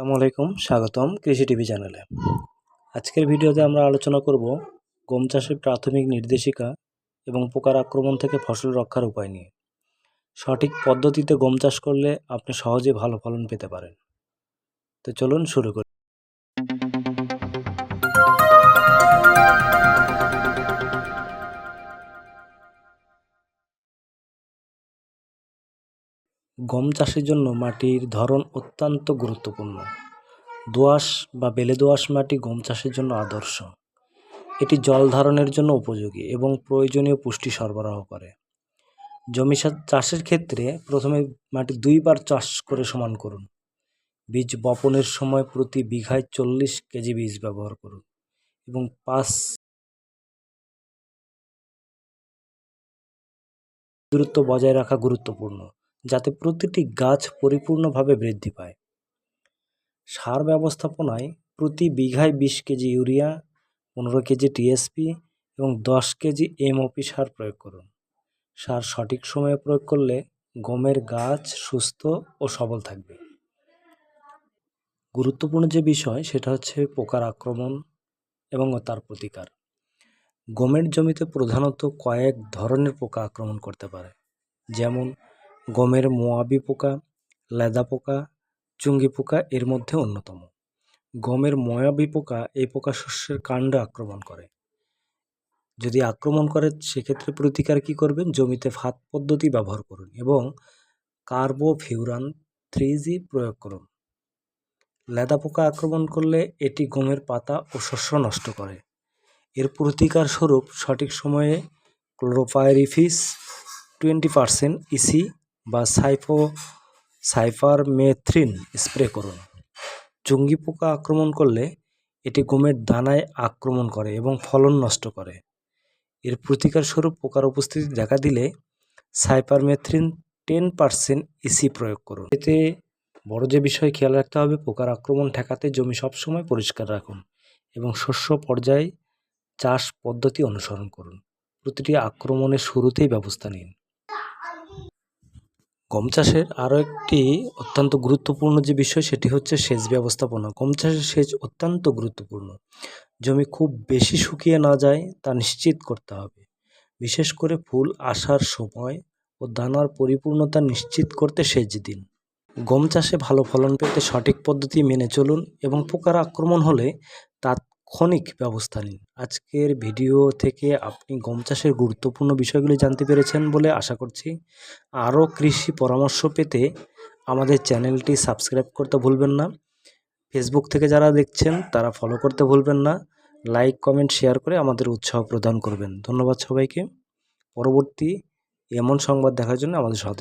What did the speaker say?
আসসালামু আলাইকুম, স্বাগতম কৃষি টিভি চ্যানেলে। আজকের ভিডিওতে আমরা আলোচনা করব গম চাষের প্রাথমিক নির্দেশিকা এবং পোকার আক্রমণ থেকে ফসল রক্ষার উপায় নিয়ে। সঠিক পদ্ধতিতে গম চাষ করলে আপনি সহজে ভালো ফলন পেতে পারেন। তো চলুন শুরু করি। গম চাষের জন্য মাটির ধরন অত্যন্ত গুরুত্বপূর্ণ। দোআঁশ বা বেলে দোআঁশ মাটি গম চাষের জন্য আদর্শ। এটি জল ধারণের জন্য উপযোগী এবং প্রয়োজনীয় পুষ্টি সরবরাহ করে। জমি চাষের ক্ষেত্রে প্রথমে মাটি দুইবার চাষ করে সমান করুন। বীজ বপনের সময় প্রতি বিঘায় চল্লিশ কেজি বীজ ব্যবহার করুন এবং পাঁচ দূরত্ব বজায় রাখা গুরুত্বপূর্ণ। যাতে প্রতিটি গাছ পরিপূর্ণভাবে বৃদ্ধি পায়। সার ব্যবস্থাপনায় প্রতি বিঘায় বিশ কেজি ইউরিয়া, পনেরো কেজি টিএসপি এবং দশ কেজি এমওপি সার প্রয়োগ করুন। সার সঠিক সময়ে প্রয়োগ করলে গমের গাছ সুস্থ ও সবল থাকবে। গুরুত্বপূর্ণ যে বিষয়, সেটা হচ্ছে পোকার আক্রমণ এবং তার প্রতিকার। গমের জমিতে প্রধানত কয়েক ধরনের পোকা আক্রমণ করতে পারে। যেমন গমের মোয়াবি পোকা, লেদা পোকা, চুঙ্গি পোকা এর মধ্যে অন্যতম। গমের ময়াবি পোকা এই পোকা শস্যের কাণ্ড আক্রমণ করে। যদি আক্রমণ করে, সেক্ষেত্রে প্রতিকার কি করবেন? জমিতে ফাঁদ পদ্ধতি ব্যবহার করুন এবং কার্বোফিউরান থ্রি জি প্রয়োগ করুন। লেদা পোকা আক্রমণ করলে এটি গমের পাতা ও শস্য নষ্ট করে। এর প্রতিকার স্বরূপ সঠিক সময়ে ক্লোরোপাইরিফিস টোয়েন্টি পারসেন্ট ইসি বা সাইফো, সাইফারমেথ্রিন স্প্রে করুন। চুঙ্গি পোকা আক্রমণ করলে এটি গমের দানায় আক্রমণ করে এবং ফলন নষ্ট করে। এর প্রতিকার স্বরূপ পোকার উপস্থিতি দেখা দিলে সাইপারমেথ্রিন টেন পারসেন্ট ইসি প্রয়োগ করুন। এতে বড় যে বিষয় খেয়াল রাখতে হবে, পোকার আক্রমণ ঠেকাতে জমি সবসময় পরিষ্কার রাখুন এবং শস্য পর্যায়ে চাষ পদ্ধতি অনুসরণ করুন। প্রতিটি আক্রমণের শুরুতেই ব্যবস্থা নিন। গম চাষের আরও একটি অত্যন্ত গুরুত্বপূর্ণ যে বিষয় সেটি হচ্ছে সেচ ব্যবস্থাপনা। গম চাষের সেচ অত্যন্ত গুরুত্বপূর্ণ। জমি খুব বেশি শুকিয়ে না যায় তা নিশ্চিত করতে হবে। বিশেষ করে ফুল আসার সময় ও দানার পরিপূর্ণতা নিশ্চিত করতে সেচ দিন। গম চাষে ভালো ফলন পেতে সঠিক পদ্ধতি মেনে চলুন এবং পোকার আক্রমণ হলে তাৎক্ষণিক ব্যবস্থা নিন। আজকের ভিডিও থেকে আপনি গম চাষের গুরুত্বপূর্ণ বিষয়গুলি জানতে পেরেছেন বলে আশা করছি। আরও কৃষি পরামর্শ পেতে আমাদের চ্যানেলটি সাবস্ক্রাইব করতে ভুলবেন না। ফেসবুক থেকে যারা দেখছেন, তারা ফলো করতে ভুলবেন না। লাইক, কমেন্ট, শেয়ার করে আমাদের উৎসাহ প্রদান করবেন। ধন্যবাদ সবাইকে। পরবর্তী এমন সংবাদ দেখার জন্য আমাদের সাথে